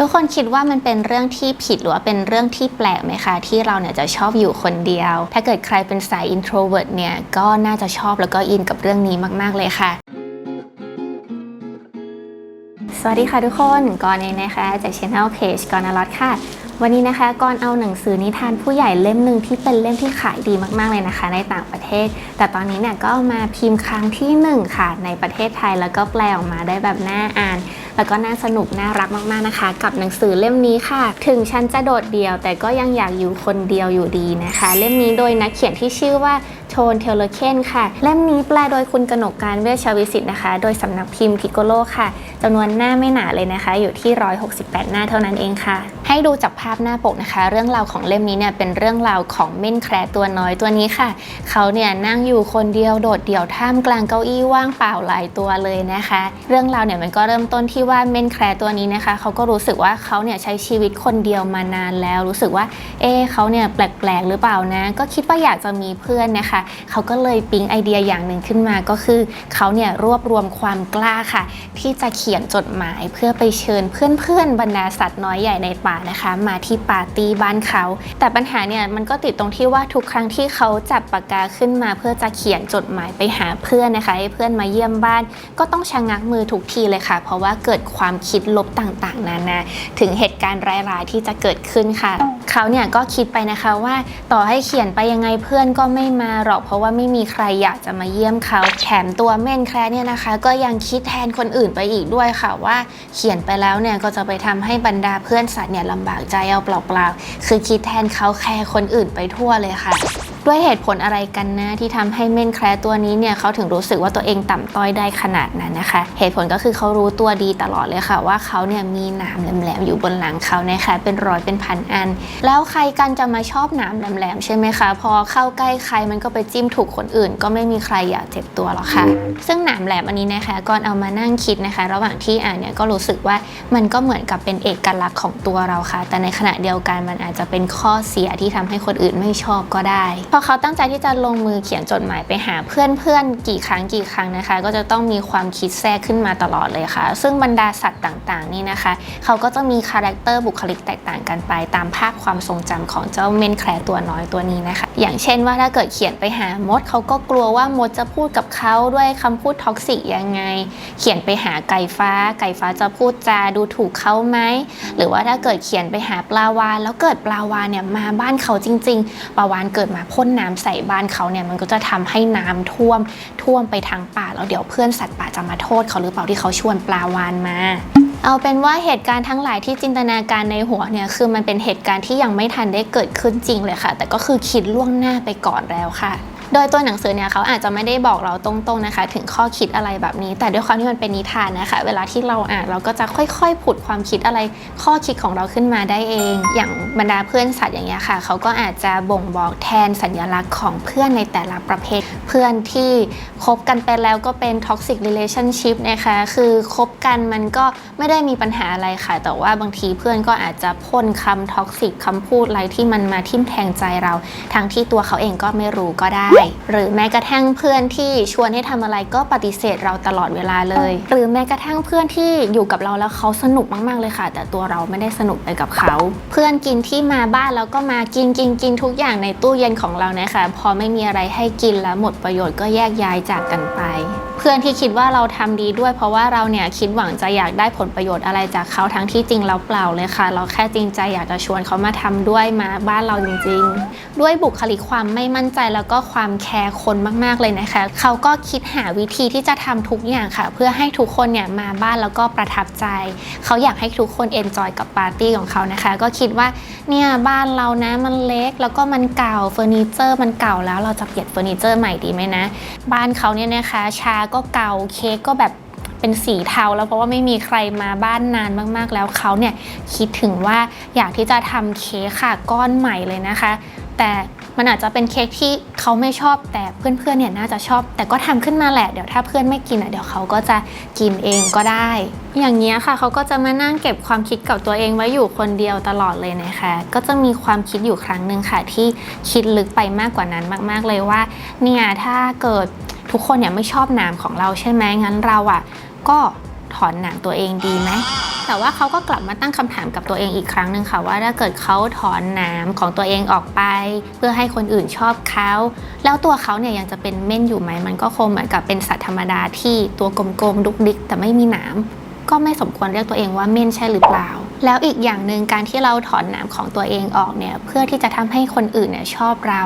ทุกคนคิดว่ามันเป็นเรื่องที่ผิดหรือว่าเป็นเรื่องที่แปลกไหมคะ ที่เราเนี่ยจะชอบอยู่คนเดียว ถ้าเกิดใครเป็นสาย introvert เนี่ยก็น่าจะชอบแล้วก็อินกับเรื่องนี้มาก ๆ เลยค่ะสวัสดีค่ะทุกคนก่อนเองนะคะจากช anel page กอนนรัตค่ะ วันนี้นะคะก่อนเอาหนังสือนิทานผู้ใหญ่เล่มหนึ่งที่เป็นเล่มที่ขายดีมากๆเลยนะคะ ในต่างประเทศ แต่ตอนนี้เนี่ยก็ามาพิมพ์ครั้งที่หนึ่งค่ะ ในประเทศไทยแล้วก็แปลออกมาได้แบบน่าอ่าน แล้วก็น่าสนุกน่ารักมากๆนะคะ กับหนังสือเล่มนี้ค่ะ ถึงฉันจะโดดเดี่ยว แต่ก็ยังอยากอยู่คนเดียวอยู่ดีนะคะ เล่มนี้โดยนักเขียนที่ชื่อว่าโทนเทเลเคนค่ะ เล่มนี้แปลโดยคุณกนกการเวชชวิสิทธิ์นะคะ โดยสำนักพิมพ์พิโกโลค่ะจำนวนหน้าไม่หนาเลยนะคะ อยู่ที่ 168 หน้าเท่านั้นเองค่ะ ให้ดูจากภาพหน้าปกนะคะ เรื่องราวของเล่มนี้เนี่ยเป็นเรื่องราวของเม่นแคร์ตัวน้อยตัวนี้ค่ะ เขาเนี่ยนั่งอยู่คนเดียวโดดเดี่ยวท่ามกลางเก้าอี้ว่างเปล่าหลายตัวเลยนะคะ เรื่องราวเนี่ยมันก็เริ่มต้นที่ว่าเม่นแคร์ตัวนี้นะคะ เขาก็รู้สึกว่าเขาเนี่ยใช้ชีวิตคนเดียวมานานแล้ว รู้สึกว่า เอ๊เขาเนี่ยแปลกๆหรือเปล่านะ ก็คิดว่าอยากจะมีเพื่อนนะคะ เขาก็เลยปิ๊งไอเดียอย่างหนึ่งขึ้นมาก็คือ เขาเนี่ยรวบรวมความกล้าค่ะ ที่จะเขียนจดหมายเพื่อไปเชิญเพื่อนๆบรรดาสัตว์น้อยใหญ่ในป่านะคะ มาที่ปาร์ตี้บ้านเขา แต่ปัญหาเนี่ยมันก็ติดตรงที่ว่าทุกครั้งที่เขาจับปากกาขึ้นมา เพื่อจะเขียนจดหมายไปหาเพื่อนนะคะให้เพื่อนมาเยี่ยมบ้าน ก็ต้องชะงักมือทุกทีเลยค่ะ เพราะว่าเกิดความคิดลบต่างๆ นานาถึงเหตุการณ์ร้ายๆที่จะเกิดขึ้นค่ะเขาเนี่ยก็คิดไปนะคะว่าต่อให้เขียนไปยังไงเพื่อนก็ไม่มาหรอก เพราะว่าไม่มีใครอยากจะมาเยี่ยมเขาแถมตัวเม่นแคร์เนี่ยนะคะ ก็ยังคิดแทนคนอื่นไปอีกด้วยค่ะว่าเขียนไปแล้วเนี่ยก็จะไปทำให้บรรดาเพื่อนสัตว์เนี่ยลลำบากใจเอาเปล่าๆ คือคิดแทนเขาแคร์คนอื่นไปทั่วเลยค่ะ ด้วยเหตุผลอะไรกันนะ ที่ทำให้เม่นแคร์ตัวนี้เนี่ยเขาถึงรู้สึกว่าตัวเองต่ำต้อยได้ขนาดนั้นนะคะ เหตุผลก็คือเขารู้ตัวดีตลอดเลยค่ะ ว่าเขาเนี่ยมีหนามแหลมๆอยู่บนหลังเขานะคะเป็นร้อยเป็นพันอัน แล้วใครกันจะมาชอบหนามแหลมๆใช่ไหมคะ พอเข้าใกล้ใครมันก็ไปจิ้มถูกคนอื่น ก็ไม่มีใครอยากเจ็บตัวหรอกค่ะ ซึ่งหนามแหลมอันนี้นะคะก่อนเอามานั่งคิดนะคะ ระหว่างที่อ่านเนี่ยก็รู้สึกว่ามันก็เหมือนกับเป็นเอกลักษณ์ของตัวเราค่ะ แต่ในขณะเดียวกันมันอาจจะเป็นข้อเสียที่ทำให้คนอื่นไม่ชอบก็ได้พอเขาตั้งใจที่จะลงมือเขียนจดหมายไปหาเพื่อนๆกี่ครั้งกี่ครั้งนะคะ ก็จะต้องมีความคิดแทรกขึ้นมาตลอดเลยค่ะ ซึ่งบรรดาสัตว์ต่างๆนี่นะคะ เขาก็จะมีคาแรคเตอร์บุคลิกแตกต่างกันไป ตามภาพความทรงจำของเจ้าเมนแคร์ตัวน้อยตัวนี้นะคะ อย่างเช่นว่าถ้าเกิดเขียนไปหามดเขาก็กลัวว่ามดจะพูดกับเขาด้วยคำพูดท็อกซิกยังไง เขียนไปหาไก่ฟ้า ไก่ฟ้าจะพูดจาดูถูกเขาไหมหรือว่าถ้าเกิดเขียนไปหาปลาวานแล้วเกิดปลาวานเนี่ยมาบ้านเขาจริง ๆ ปลาวานเกิดมาพ่นน้ำใส่บ้านเขาเนี่ยมันก็จะทำให้น้ำท่วมท่วมไปทางป่าแล้วเดี๋ยวเพื่อนสัตว์ป่าจะมาโทษเขาหรือเปล่าที่เขาชวนปลาวานมาเอาเป็นว่าเหตุการณ์ทั้งหลายที่จินตนาการในหัวเนี่ยคือมันเป็นเหตุการณ์ที่ยังไม่ทันได้เกิดขึ้นจริงเลยค่ะ แต่ก็คือคิดล่วงหน้าไปก่อนแล้วค่ะ โดยตัวหนังสือเนี่ยเขาอาจจะไม่ได้บอกเราตรงๆนะคะ ถึงข้อคิดอะไรแบบนี้ แต่ด้วยความที่มันเป็นนิทานนะคะ เวลาที่เราอ่านเราก็จะค่อยๆผุดความคิดอะไร ข้อคิดของเราขึ้นมาได้เอง อย่างบรรดาเพื่อนสัตว์อย่างเงี้ยค่ะเขาก็อาจจะบ่งบอกแทนสัญลักษณ์ของเพื่อนในแต่ละประเภท เพื่อนที่คบกันไปแล้วก็เป็น toxic relationship นะคะ คือคบกันมันก็ไม่ได้มีปัญหาอะไรค่ะ แต่ว่าบางทีเพื่อนก็อาจจะพ่นคำ toxic คำพูดอะไรที่มันมาทิ่มแทงใจเรา ทั้งที่ตัวเขาเองก็ไม่รู้ก็ได้หรือแม้กระทั่งเพื่อนที่ชวนให้ทำอะไรก็ปฏิเสธเราตลอดเวลาเลย หรือแม้กระทั่งเพื่อนที่อยู่กับเราแล้วเขาสนุกมากๆเลยค่ะ แต่ตัวเราไม่ได้สนุกไปกับเขา เพื่อนกินที่มาบ้านแล้วก็มากินกินกินทุกอย่างในตู้เย็นของเรานะคะ พอไม่มีอะไรให้กินแล้วหมดประโยชน์ก็แยกย้ายจากกันไป เพื่อนที่คิดว่าเราทำดีด้วย เพราะว่าเราเนี่ยคิดหวังจะอยากได้ผลประโยชน์อะไรจากเขาทั้งที่จริงเราเปล่าเลยค่ะ เราแค่จริงใจอยากจะชวนเขามาทำด้วยมาบ้านเราจริง ๆ ด้วยบุคลิกความไม่มั่นใจแล้วก็ความแคร์คนมากๆเลยนะคะเขาก็คิดหาวิธีที่จะทำทุกอย่างค่ะ เพื่อให้ทุกคนเนี่ยมาบ้านแล้วก็ประทับใจ เขาอยากให้ทุกคนเอนจอยกับปาร์ตี้ของเขานะคะ ก็คิดว่าเนี่ยบ้านเรานะมันเล็ก แล้วก็มันเก่าเฟอร์นิเจอร์มันเก่าแล้วเราจะเปลี่ยนเฟอร์นิเจอร์ใหม่ดีไหมนะ บ้านเขาเนี่ยนะคะชาก็เกาเค้กก็แบบเป็นสีเทาแล้วเพราะว่าไม่มีใครมาบ้านนานมากๆ แล้วเขาเนี่ยคิดถึงว่าอยากที่จะทำเค้กค่ะก้อนใหม่เลยนะคะ แต่มันอาจจะเป็นเค้กที่เขาไม่ชอบแต่เพื่อนๆเนี่ยน่าจะชอบ แต่ก็ทำขึ้นมาแหละเดี๋ยวถ้าเพื่อนไม่กินอะเดี๋ยวเขาก็จะกินเองก็ได้ อย่างเงี้ยค่ะเขาก็จะมานั่งเก็บความคิดกับตัวเองไว้อยู่คนเดียวตลอดเลยนะคะ ก็จะมีความคิดอยู่ครั้งหนึ่งค่ะ ที่คิดลึกไปมากกว่านั้นมาก ๆเลยว่าเนี่ยถ้าเกิด ทุกคนเนี่ยไม่ชอบหนามของเราใช่ไหมงั้นเราอะก็ถอนหนามตัวเองดีไหมแต่ว่าเขาก็กลับมาตั้งคำถามกับตัวเองอีกครั้งหนึ่งค่ะว่าถ้าเกิดเขาถอนหน้ำของตัวเองออกไป เพื่อให้คนอื่นชอบเขาแล้วตัวเขาเนี่ยยังจะเป็นเม่นอยู่ไหมมันก็คงเหมือนกับเป็นสัตว์ธรรมดาที่ตัวกลมๆดุกดิกแต่ไม่มีหนามก็ไม่สมควรเรียกตัวเองว่าเม่นใช่หรือเปล่า แล้วอีกอย่างหนึ่งการที่เราถอนหนามของตัวเองออกเนี่ยเพื่อที่จะทำให้คนอื่นเนี่ยชอบเรา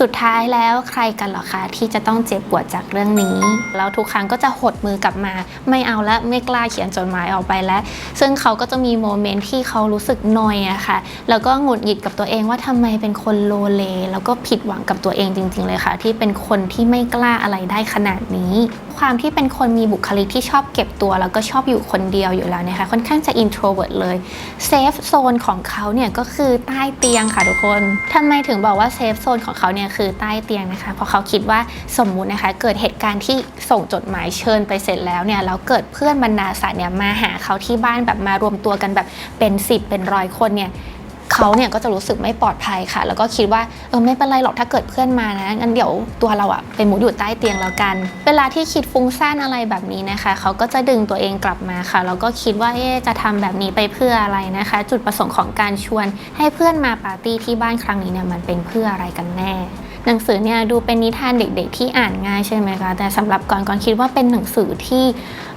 สุดท้ายแล้วใครกันหรอคะที่จะต้องเจ็บปวดจากเรื่องนี้แล้วทุกครั้งก็จะหดมือกลับมา ไม่เอาละไม่กล้าเขียนจดหมายออกไปแล้ว ซึ่งเขาก็จะมีโมเมนต์ที่เขารู้สึกนอยอะค่ะแล้วก็หงุดหงิดกับตัวเองว่าทำไมเป็นคนโลเล แล้วก็ผิดหวังกับตัวเองจริง ๆ เลยค่ะ ที่เป็นคนที่ไม่กล้าอะไรได้ขนาดนี้ความที่เป็นคนมีบุคลิกที่ชอบเก็บตัว แล้วก็ชอบอยู่คนเดียวอยู่แล้วนะคะค่อนข้างจะ introvert เลยเซฟโซนของเขาเนี่ยก็คือใต้เตียงค่ะทุกคนทำไมถึงบอกว่าเซฟโซนของเขาเนี่ยคือใต้เตียงนะคะเพราะเขาคิดว่าสมมุตินะคะ เกิดเหตุการณ์ที่ส่งจดหมายเชิญไปเสร็จแล้วเนี่ยแล้วเกิดเพื่อนบรรดาสัตว์เนี่ยมาหาเขาที่บ้านแบบมารวมตัวกันแบบเป็น 10 เป็นร้อยคนเนี่ย เขาเนี่ยก็จะรู้สึกไม่ปลอดภัยค่ะ แล้วก็คิดว่าเออไม่เป็นไรหรอกถ้าเกิดเพื่อนมานะงั้นเดี๋ยวตัวเราอะไปหมุดอยู่ใต้เตียงแล้วกัน เวลาที่คิดฟุ้งซ่านอะไรแบบนี้นะคะ เขาก็จะดึงตัวเองกลับมาค่ะแล้วก็คิดว่าเอ๊จะทำแบบนี้ไปเพื่ออะไรนะคะ จุดประสงค์ของการชวนให้เพื่อนมาปาร์ตี้ที่บ้านครั้งนี้เนี่ยมันเป็นเพื่ออะไรกันแน่ หนังสือเนี่ยดูเป็นนิทานเด็กๆที่อ่านง่ายใช่ไหมคะแต่สำหรับก่อนก่อนคิดว่าเป็นหนังสือที่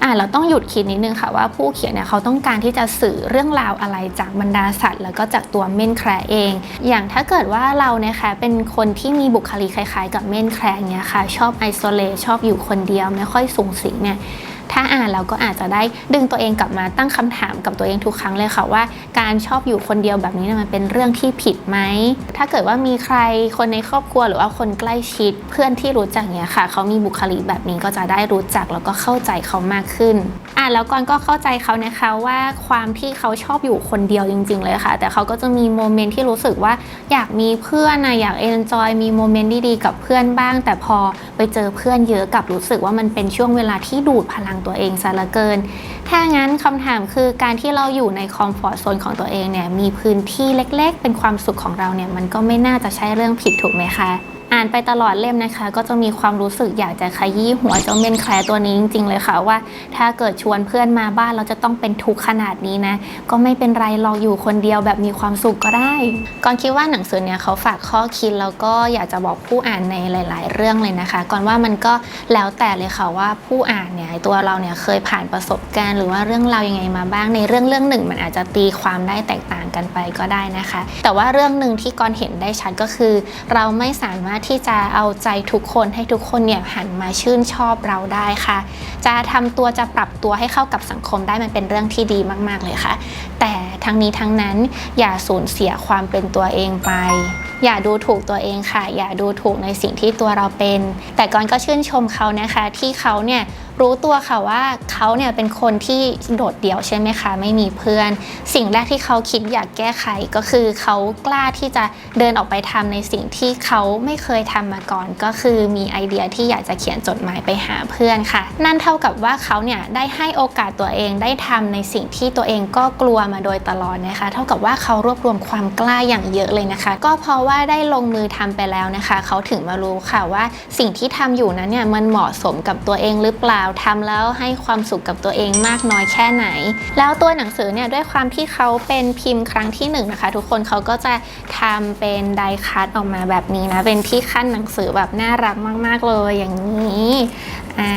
อ่านเราต้องหยุดคิดนิดนึงค่ะว่าผู้เขียนเนี่ยเขาต้องการที่จะสื่อเรื่องราวอะไรจากบรรดาสัตว์ แล้วก็จากตัวเม่นแคร์เอง อย่างถ้าเกิดว่าเราเนี่ยค่ะเป็นคนที่มีบุคลิกคล้ายๆ กับเม่นแคร์เนี่ยค่ะชอบไอโซเลชอบอยู่คนเดียวไม่ค่อยสูงสิงเนี่ย ถ้าอ่านเราก็อาจจะได้ดึงตัวเองกลับมาตั้งคำถามกับตัวเองทุกครั้งเลยค่ะว่า การชอบอยู่คนเดียวแบบนี้มันเป็นเรื่องที่ผิดไหม ถ้าเกิดว่ามีใครคนในครอบครัวหรือว่าคนใกล้ชิดเพื่อนที่รู้จักเนี่ยค่ะ เขามีบุคลิกแบบนี้ก็จะได้รู้จักแล้วก็เข้าใจเขามากขึ้น อ่านแล้วก่อนก็เข้าใจเขานะคะว่าความที่เขาชอบอยู่คนเดียวจริง ๆ เลยค่ะ แต่เขาก็จะมีโมเมนต์ที่รู้สึกว่าอยากมีเพื่อนนะอยากเอนจอยมีโมเมนต์ดีๆกับเพื่อนบ้าง แต่พอไปเจอเพื่อนเยอะกับรู้สึกว่ามันเป็นช่วงเวลาที่ดูดพลังตัวเองซะเหลือเกิน ถ้างั้นคำถามคือการที่เราอยู่ในคอมฟอร์ทโซนของตัวเองเนี่ยมีพื้นที่เล็ก ๆ เป็นความสุขของเราเนี่ยมันก็ไม่น่าจะใช่เรื่องผิดถูกไหมคะ อ่านไปตลอดเล่มนะคะ ก็จะมีความรู้สึกอยากจะขยี้หัวเจ้าเมนแคร์ตัวนี้จริง ๆ เลยค่ะว่า ถ้าเกิดชวนเพื่อนมาบ้านเราจะต้องเป็นทุกข์ขนาดนี้นะ ก็ไม่เป็นไรเราอยู่คนเดียวแบบมีความสุขก็ได้ก่อนคิดว่าหนังสือเนี่ยเขาฝากข้อคิดแล้วก็อยากจะบอกผู้อ่านในหลาย ๆ เรื่องเลยนะคะ ก่อนว่ามันก็แล้วแต่เลยค่ะว่าผู้อ่านเนี่ยตัวเราเนี่ยเคยผ่านประสบการณ์หรือว่าเรื่องราวยังไงมาบ้างในเรื่องเรื่องหนึ่ง มันอาจจะตีความได้แตกต่างกันไปก็ได้นะคะ แต่ว่าเรื่องหนึ่งที่ก่อนเห็นได้ชัดก็คือ เราไม่สามารถที่จะเอาใจทุกคนให้ทุกคนเนี่ยหันมาชื่นชอบเราได้ค่ะ จะทำตัวจะปรับตัวให้เข้ากับสังคมได้มันเป็นเรื่องที่ดีมาก ๆ เลยค่ะแต่ทั้งนี้ทั้งนั้นอย่าสูญเสียความเป็นตัวเองไป อย่าดูถูกตัวเองค่ะ อย่าดูถูกในสิ่งที่ตัวเราเป็น แต่ก่อนก็ชื่นชมเขานะคะ ที่เขาเนี่ยรู้ตัวค่ะว่าเขาเนี่ยเป็นคนที่โดดเดี่ยวใช่ไหมคะ ไม่มีเพื่อน สิ่งแรกที่เขาคิดอยากแก้ไขก็คือเขากล้าที่จะเดินออกไปทำในสิ่งที่เขาไม่เคยทำมาก่อน ก็คือมีไอเดียที่อยากจะเขียนจดหมายไปหาเพื่อนค่ะ นั่นเท่ากับว่าเขาเนี่ยได้ให้โอกาสตัวเองได้ทำในสิ่งที่ตัวเองก็กลัวมาโดยตลอดนะคะ เท่ากับว่าเขารวบรวมความกล้าอย่างเยอะเลยนะคะ ก็เพราะว่าได้ลงมือทำไปแล้วนะคะ เขาถึงมารู้ค่ะว่าสิ่งที่ทำอยู่นั้นเนี่ยมันเหมาะสมกับตัวเองหรือเปล่าทำแล้วให้ความสุขกับตัวเองมากน้อยแค่ไหน แล้วตัวหนังสือเนี่ยด้วยความที่เขาเป็นพิมพ์ครั้งที่หนึ่งนะคะ ทุกคนเขาก็จะทำเป็นไดคัตออกมาแบบนี้นะเป็นที่ขั้นหนังสือแบบน่ารักมาก ๆเลยอย่างนี้ อ่า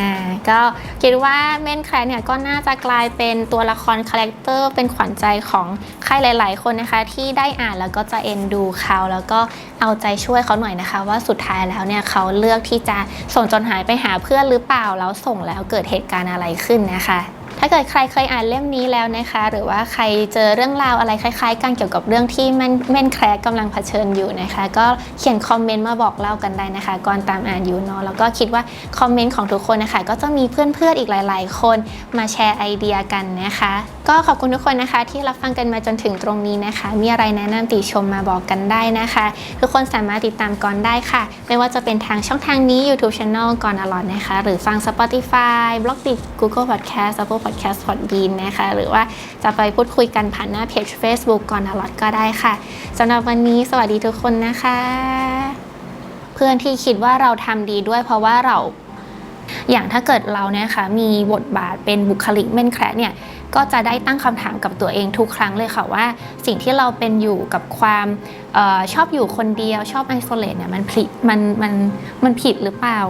ก็คิดว่าเม่นแคลเนี่ยก็น่าจะกลายเป็นตัวละครคาแรคเตอร์เป็นขวัญใจของใครหลาย ๆ คนนะคะ ที่ได้อ่านแล้วก็จะเอ็นดูเขาแล้วก็เอาใจช่วยเขาหน่อยนะคะ ว่าสุดท้ายแล้วเนี่ยเขาเลือกที่จะส่งจดหมายไปหาเพื่อนหรือเปล่าแล้วส่งแล้วเกิดเหตุการณ์อะไรขึ้นนะคะ ถ้าเกิดใครเคยอ่านเล่มนี้แล้วนะคะ หรือว่าใครเจอเรื่องราวอะไรคล้าย ๆ กันเกี่ยวกับเรื่องที่แม่นแม่นแคร์กำลังเผชิญอยู่นะคะ ก็เขียนคอมเมนต์มาบอกเล่ากันได้นะคะ ก่อนตามอ่านอยู่เนาะแล้วก็คิดว่าคอมเมนต์ของทุกคนนะคะ ก็จะมีเพื่อนๆอีกหลาย ๆ คนมาแชร์ไอเดียกันนะคะ ก็ขอบคุณทุกคนนะคะ ที่รับฟังกันมาจนถึงตรงนี้นะคะ มีอะไรแนะนำติชมมาบอกกันได้นะคะ ทุกคนสามารถติดตามก่อนได้ค่ะ ไม่ว่าจะเป็นทางช่องทางนี้ YouTube Channel ก่อนอลอดนะคะ หรือฟัง Spotify b l o g d i t Google Podcast Apple Podcast Podbean นะคะ หรือว่าจะไปพูดคุยกันผ่านหน้าเพจ Facebook ก่อนอลอดก็ได้ค่ะสำหรับวันนี้สวัสดีทุกคนนะคะ เพื่อนที่คิดว่าเราทำดีด้วยเพราะว่าเรา อย่างถ้าเกิดเราเนี่ยค่ะมีบทบาทเป็นบุคลิกเม่นแคระเนี่ยก็จะได้ตั้งคำถามกับตัวเองทุกครั้งเลยค่ะว่า สิ่งที่เราเป็นอยู่กับความออชอบอยู่คนเดียวชอบไอโซเลตเนี่ยมันผิดมันมันมันผิดหรือเปล่า